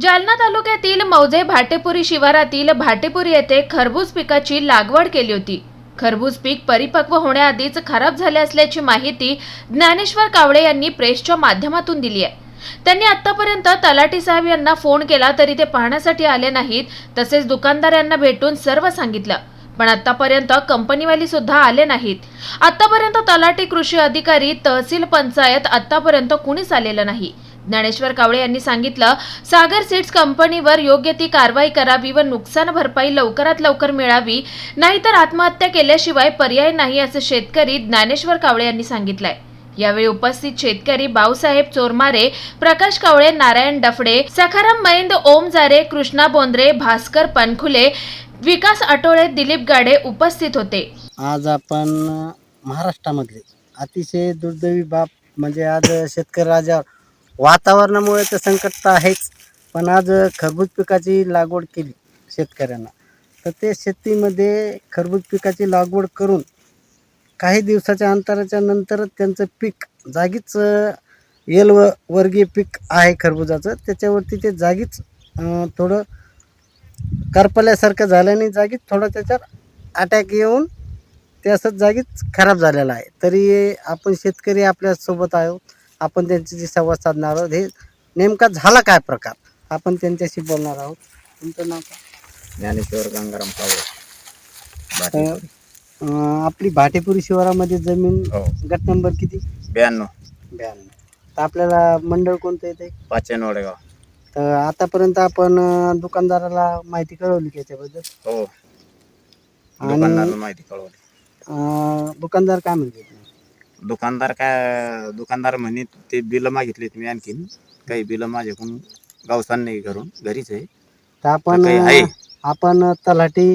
जालना तालुक्यातील मौजे भाटेपुरी शिवारातील भाटेपुरी येथे खरबूज पिकाची लागवड केली होती. खरबूज पीक परिपक्व होण्याआधीच खराब झाले असल्याची माहिती ज्ञानेश्वर कावळे यांनी प्रेसच्या माध्यमातून दिली आहे. त्यांनी आतापर्यंत तलाठी साहेब यांना फोन केला तरी ते पाहण्यासाठी आले नाहीत तसेच दुकानदार यांना भेटून सर्व सांगितलं. पण आतापर्यंत कंपनीवाली सुद्धा आले नाहीत. आतापर्यंत तलाठी कृषी अधिकारी तहसील पंचायत आतापर्यंत कुणीच आलेलं नाही. ज्ञानेश्वर कावळे यांनी सांगितलं सागर सीड्स कंपनीवर योग्य ती कारवाई करावी व नुकसान भरपाई लवकरात लवकर मिळावी नाहीतर आत्महत्या केल्याशिवाय पर्याय नाही असं शेतकरी ज्ञानेश्वर कावळे यांनी सांगितलंय. यावेळी उपस्थित शेतकरी बाऊसाहेब चोरमारे प्रकाश कावळे नारायण डफडे सखाराम मैंद ओम जारे कृष्णा बोंद्रे भास्कर पनखुले विकास आठवळे दिलीप गाडे उपस्थित होते. आज आपण महाराष्ट्रामधले. अतिशय दुर्दैवी बाब म्हणजे आज शेतकरी राजा वातावरणामुळे तर संकट तर आहेच पण आज खरबूज पिकाची लागवड केली शेतकऱ्यांना. तर ते शेतीमध्ये खरबूज पिकाची लागवड करून काही दिवसाच्या अंतराच्या नंतर त्यांचं पीक जागीच एल व वर्गीय पीक आहे खरबुजाचं. त्याच्यावरती ते जागीच थोडं करपल्यासारखं झाल्याने जागीच थोडं त्याच्यावर अटॅक येऊन ते असंच जागीच खराब झालेलं आहे. तरी आपण शेतकरी आपल्यासोबत आहोत. आपण त्यांच्याशी संवाद साधणार आहोत हे नेमका झाला काय प्रकार? आपण त्यांच्याशी बोलणार आहोत. तुमचं नाव काय? ज्ञानेश्वर गंगाराम कावळे. अं, आपली भाटेपुरी शिवारामध्ये जमीन हो. गट नंबर किती? ब्याण्णव. ब्याण्णव. तर आपल्याला मंडळ कोणतं येते पाचन वडगाव. तर आतापर्यंत आपण अं, दुकानदाराला माहिती कळवली की याच्याबद्दल? हो. आणि दुकानदाराला माहिती कळवली. अं, दुकानदार काय म्हणते दुकानदार काय दुकानदार म्हणे ते बिलं मागितले तुम्ही आणखीन. काही बिलं माझ्याकडून गावसान नाही घरून घरीच आहे. तर आपण तर काही आहे. आपण तलाठी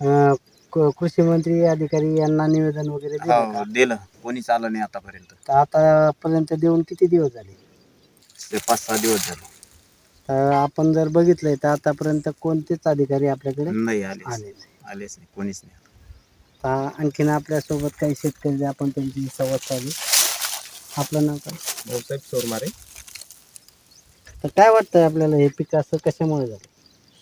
अं, क- कृषी मंत्री अधिकारी यांना निवेदन वगैरे दिलं का? हो दिलं. कोणीच आलं नाही आतापर्यंत. तर आतापर्यंत देऊन किती दिवस झाले? ते पाच सहा दिवस झाले. तर आपण जर बघितलंय तर आतापर्यंत कोणतेच अधिकारी आपल्याकडे नाही आले आले नाही. आलेच नाही. कोणीच नाही. आणखीन आपल्यासोबत काही शेतकरी आपण त्यांची संवाद साधू. आपलं नाव काय? भाऊसाहेब चोरमारे तर काय वाटतंय आपल्याला हे पीक असं कशामुळे झालं?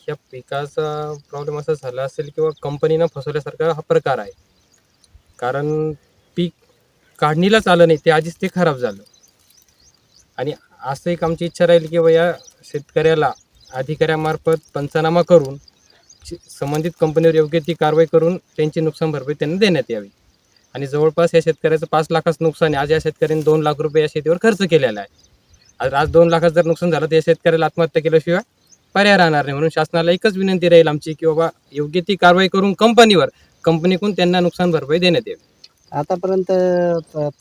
या पिकाचा प्रॉब्लेम असा झाला असेल किंवा कंपनीनं फसवल्यासारखा हा प्रकार आहे. कारण पीक काढणीलाच आलं नाही ते आधीच ते खराब झालं. आणि असं एक आमची इच्छा राहील की बा या शेतकऱ्याला अधिकाऱ्यामार्फत पंचनामा करून संबंधित कंपनीवर योग्य ती कारवाई करून त्यांची नुकसान भरपाई त्यांना देण्यात यावी. आणि जवळपास या शेतकऱ्याचं पाच लाखाचं नुकसान आहे आज या शेतकऱ्यांनी दोन लाख रुपये या शेतीवर खर्च केलेला आहे. आज आज दोन लाखाचं जर नुकसान झालं तर या शेतकऱ्याला आत्महत्या केल्याशिवाय पर्याय राहणार नाही. म्हणून शासनाला एकच विनंती राहील आमची की बाबा योग्य ती कारवाई करून कंपनीवर कंपनीकडून त्यांना नुकसान भरपाई देण्यात यावी. आतापर्यंत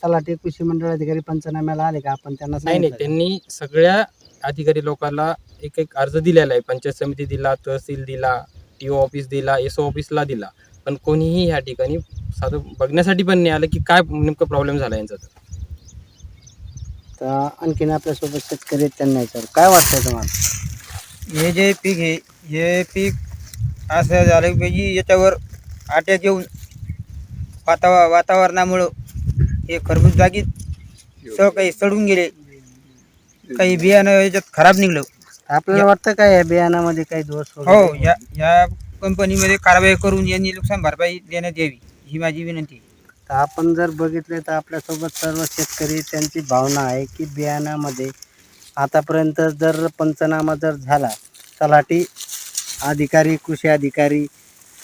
तलाठी कृषी मंडळ अधिकारी पंचनाम्याला आले का? आपण त्यांना नाही नाही? त्यांनी सगळ्या अधिकारी लोकांना एक एक अर्ज दिलेला आहे. पंचायत समिती दिला तहसील दिला टी ओ ऑफिस दिला एस ओ ऑफिसला दिला. पण कोणीही या ठिकाणी साधं बघण्यासाठी पण नाही आलं की काय नेमकं प्रॉब्लेम झाला यांचा तर. तर आणखीन आपल्यासोबत शेतकरी आहेत त्यांना विचारू. काय वाटतंय तुम्हाला? हे जे पीक आहे हे पीक असं झालं पाहिजे याच्यावर अटॅक येऊन वाताव वातावरणामुळं हे खरबूज जागीत सगळं काही सडून गेले. काही बियाणं याच्यात खराब निघलं. आपल्याला वाटतं काय या बियाणामध्ये काही दोष हो वगैरे? या या कंपनीमध्ये कारवाई करून यांनी नुकसान भरपाई देण्यात यावी ही माझी विनंती आहे. तर आपण जर बघितले तर आपल्यासोबत सर्व शेतकरी त्यांची भावना आहे की बियाणामध्ये आतापर्यंत जर पंचनामा जर झाला तलाठी अधिकारी कृषी अधिकारी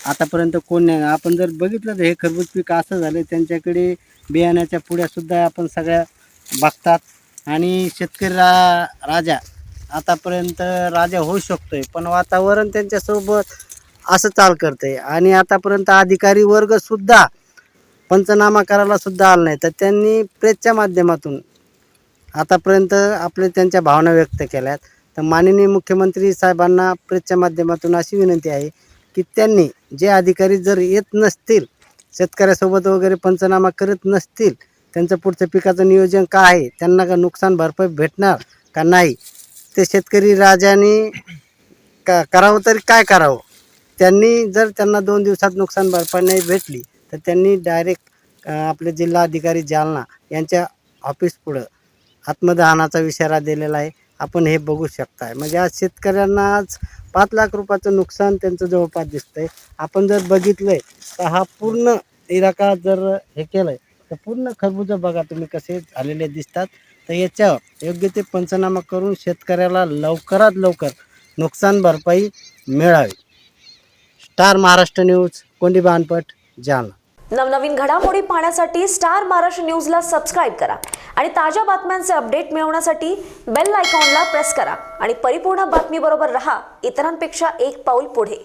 आतापर्यंत कोण नाही आपण जर बघितलं तर हे खरबूज पीक असं झालं त्यांच्याकडे बियाण्याच्या पुड्यासुद्धा आपण सगळ्या बघतात आणि शेतकरी रा राजा आतापर्यंत राजा होऊ शकतोय पण वातावरण त्यांच्यासोबत असं चाल करतंय. आणि आतापर्यंत अधिकारी वर्गसुद्धा पंचनामा करायला सुद्धा आला नाही. तर त्यांनी प्रेसच्या माध्यमातून आतापर्यंत आपले त्यांच्या भावना व्यक्त केल्यात. तर माननीय मुख्यमंत्री साहेबांना प्रेसच्या माध्यमातून अशी विनंती आहे की त्यांनी जे अधिकारी जर येत नसतील शेतकऱ्यासोबत वगैरे पंचनामा करत नसतील त्यांचं पुढचं पिकाचं नियोजन काय आहे त्यांना का नुकसान भरपाई भेटणार का नाही ते शेतकरी राजाने का करावं तरी काय करावं? त्यांनी जर त्यांना दोन दिवसात नुकसान भरपाई नाही भेटली तर त्यांनी डायरेक्ट आपले जिल्हाधिकारी जालना यांच्या ऑफिस पुढं आत्मदहनाचा इशारा दिलेला आहे. आपण हे बघू शकताय. म्हणजे आज शेतकऱ्यांना आज पाच लाख रुपयाचं नुकसान त्यांचं जवळपास दिसतंय. आपण जर बघितलंय तर हा पूर्ण इलाका जर हे केलंय तर पूर्ण खरबूज बघा तुम्ही कसे झालेले दिसतात. तर याच्यावर योग्य ते पंचनामा करून शेतकऱ्याला लवकरात लवकर नुकसान भरपाई मिळावी. स्टार महाराष्ट्र न्यूज कोंडी बानपट जालना. नवनवीन घडामोडी पाहण्यासाठी स्टार महाराष्ट्र न्यूजला सबस्क्राईब करा आणि ताज्या बातम्यांचे अपडेट मिळवण्यासाठी बेल आयकॉनला प्रेस करा आणि परिपूर्ण बातमीबरोबर रहा इतरांपेक्षा एक पाऊल पुढे.